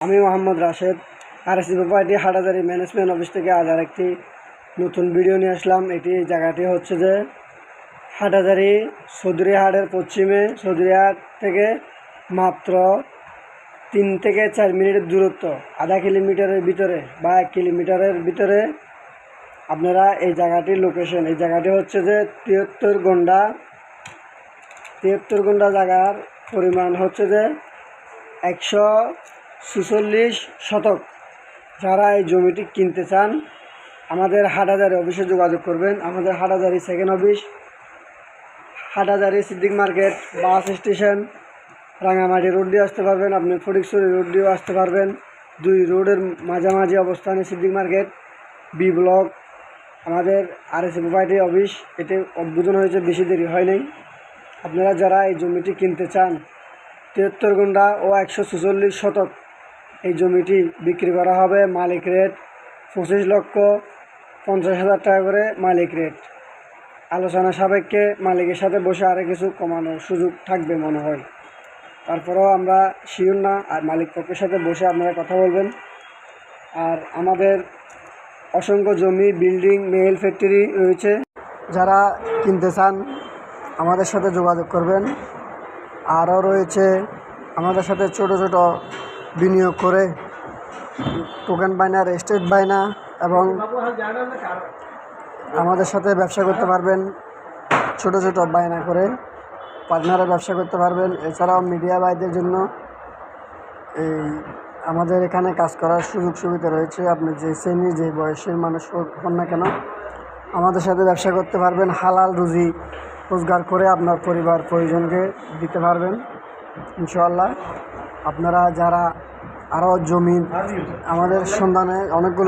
আমি মোহাম্মদ রাশেদ আর AC property Hathazari management office থেকে আজ আর একটি নতুন ভিডিও নিয়ে আসলাম। এটি জায়গাটি হচ্ছে যে হাটাজারি সদরিয়াহাটের পশ্চিমে সদরিয়াহাট থেকে মাত্র তিন থেকে চার মিনিটের দূরত্ব, আধা কিলোমিটারের ভিতরে বা এক কিলোমিটারের ভিতরে। আপনারা এই জায়গাটির লোকেশন এই জায়গাটি হচ্ছে যে তিয়াত্তর গন্ডা। তিয়াত্তর গন্ডা জায়গার পরিমাণ হচ্ছে যে একশো ছেচল্লিশ শতক। যারা এই জমিটি কিনতে চান, আমাদের হাটাজারি অফিসে যোগাযোগ করবেন। আমাদের Hathazari second office Hathazari Siddique market, bus station, Rangamati road দিয়ে আসতে পারবেন। আপনি ফটিকছড়ি রোড দিয়েও আসতে পারবেন। দুই রোডের মাঝামাঝি অবস্থানে সিদ্দিক মার্কেট বি ব্লক আমাদের আর এস প্রোপার্টি অফিস এটি উদ্বোধন হয়েছে, বেশি দেরি হয় নাই। আপনারা যারা এই জমিটি কিনতে চান তিয়াত্তর গুন্ডা ও একশো ছেচল্লিশ শতক এই জমিটি বিক্রি করা হবে মালিক রেট পঁচিশ লক্ষ পঞ্চাশ হাজার টাকা করে মালিক রেট। আলোচনা সাপেক্ষে মালিকের সাথে বসে আরও কিছু কমানোর সুযোগ থাকবে মনে হয়। তারপরেও আমরা শিওর না, আর মালিক পক্ষের সাথে বসে আপনারা কথা বলবেন। আর আমাদের অসংখ্য জমি, বিল্ডিং, মেল ফ্যাক্টরি রয়েছে। যারা কিনতে চান, আমাদের সাথে যোগাযোগ করবেন। আরও রয়েছে আমাদের সাথে ছোট ছোট বিনিয়োগ করে। টোকেন বাইনা রেস্টেড বাইনা এবং আমাদের সাথে ব্যবসা করতে পারবেন, ছোট ছোট বায়না করে পার্টনারে ব্যবসা করতে পারবেন। এছাড়াও মিডিয়া বাইদের জন্য এই আমাদের এখানে কাজ করার সুযোগ সুবিধা রয়েছে। আপনি যে শ্রেণি, যে বয়সের মানুষ হন না কেন, আমাদের সাথে ব্যবসা করতে পারবেন। হালাল রুজি রোজগার করে আপনার পরিবার পরিজনকে দিতে পারবেন, ইনশাআল্লাহ। আপনারা যারা আরও জমি আমাদের সন্ধানে অনেকগুলো